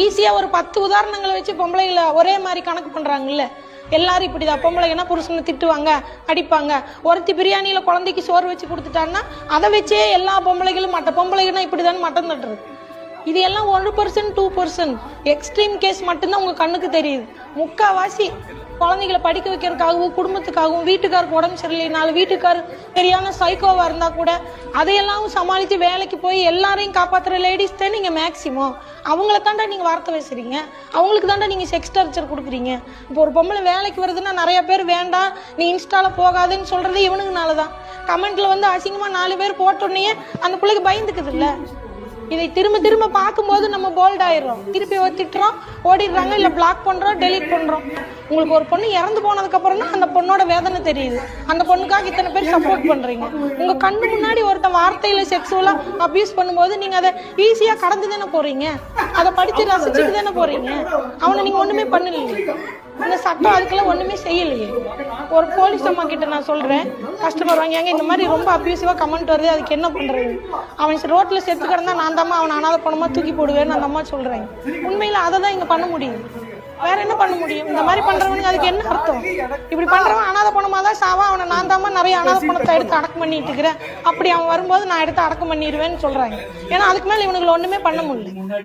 ஈஸியா ஒரு பத்து உதாரணங்களை வச்சு பொம்பளைகளை ஒரே மாதிரி கணக்கு பண்றாங்கல்ல. எல்லாரும் இப்படிதான். பொம்பளைங்கன்னா புருஷனை திட்டுவாங்க அடிப்பாங்க. ஒருத்தி பிரியாணியில குழந்தைக்கு சோறு வச்சு கொடுத்துட்டான்னா அதை வச்சே எல்லா பொம்பளைகளும் மற்ற பொம்பளைங்கன்னா இப்படிதான் மட்டம் தட்டுறது. இது எல்லாம் ஒரு percent two percent extreme case மட்டும்தான் உங்க கண்ணுக்கு தெரியுது. முக்காவாசி குழந்தைகளை படிக்க வைக்கிறதுக்காகவும் குடும்பத்துக்காகவும் வீட்டுக்காருக்கு உடம்பு சரியில்லைனாலும் வீட்டுக்கார் சரியான சைக்கோவா இருந்தா கூட அதையெல்லாம் சமாளித்து வேலைக்கு போய் எல்லாரையும் காப்பாத்துற லேடிஸ் தான் நீங்க மேக்சிமம் அவங்கள தாண்டா நீங்க வார்த்தை பேசுறீங்க. அவங்களுக்கு தாண்டா நீங்க செக்ஸ் டார்ச்சர் கொடுக்குறீங்க. இப்போ ஒரு பொம்பளை வேலைக்கு வருதுன்னா நிறைய பேர் வேண்டாம் நீ இன்ஸ்டால போகாதுன்னு சொல்றது இவனுங்கனால தான் கமெண்ட்ல வந்து அசிங்கமா நாலு பேர் போட்டோன்னே அந்த பிள்ளைக்கு பயந்துக்குது இல்ல? இதை திரும்ப திரும்ப பார்க்கும்போது நம்ம போல்ட் ஆயிடுறோம். திருப்பி திட்டுறோம் ஓடிடுறாங்க இல்லை பிளாக் பண்ணுறோம் டெலீட் பண்ணுறோம் உங்களுக்கு ஒரு பொண்ணு இறந்து போனதுக்கு அப்புறம் தான் அந்த பொண்ணோட வேதனை தெரியுது. அந்த பொண்ணுக்காக இத்தனை பேர் சப்போர்ட் பண்ணுறீங்க உங்கள் கண்ணு முன்னாடி ஒருத்தன் வார்த்தையில் செக்ஸுவலாக அப்யூஸ் பண்ணும்போது நீங்கள் அதை ஈஸியாக கடந்து தானே போகிறீங்க அதை படித்து ரசிச்சுட்டு தானே போகிறீங்க அவனை நீங்கள் ஒன்றுமே பண்ணலையே. அந்த சட்டம் அதுக்கெல்லாம் ஒண்ணுமே செய்யலையே. ஒரு போலீஸ் அம்மா கிட்ட நான் சொல்றேன் கஸ்டமர் வாங்கியாங்க இந்த மாதிரி ரொம்ப அபியூசிவா கமெண்ட் வருது அதுக்கு என்ன பண்றது? அவன் ரோட்ல செத்து கிடந்தா நான் தாம்மா அவனை அனாத பணமா தூக்கி போடுவேன்னு அந்த அம்மா சொல்றேன். உண்மையில அதை தான் இங்க பண்ண முடியும். வேற என்ன பண்ண முடியும்? இந்த மாதிரி பண்றவனுக்கு அதுக்கு என்ன அர்த்தம்? இப்படி பண்றவன் அனாதை பணமா தான் சாவா அவனை நான் தாம்மா நிறைய அனாதை பணத்தை எடுத்து அடக்கம் பண்ணிட்டு இருக்கிறேன். அப்படி அவன் வரும்போது நான் எடுத்து அடக்கம் பண்ணிடுவேன்னு சொல்றாங்க. ஏன்னா அதுக்கு மேல இவனுக்கு ஒண்ணுமே பண்ண முடியல.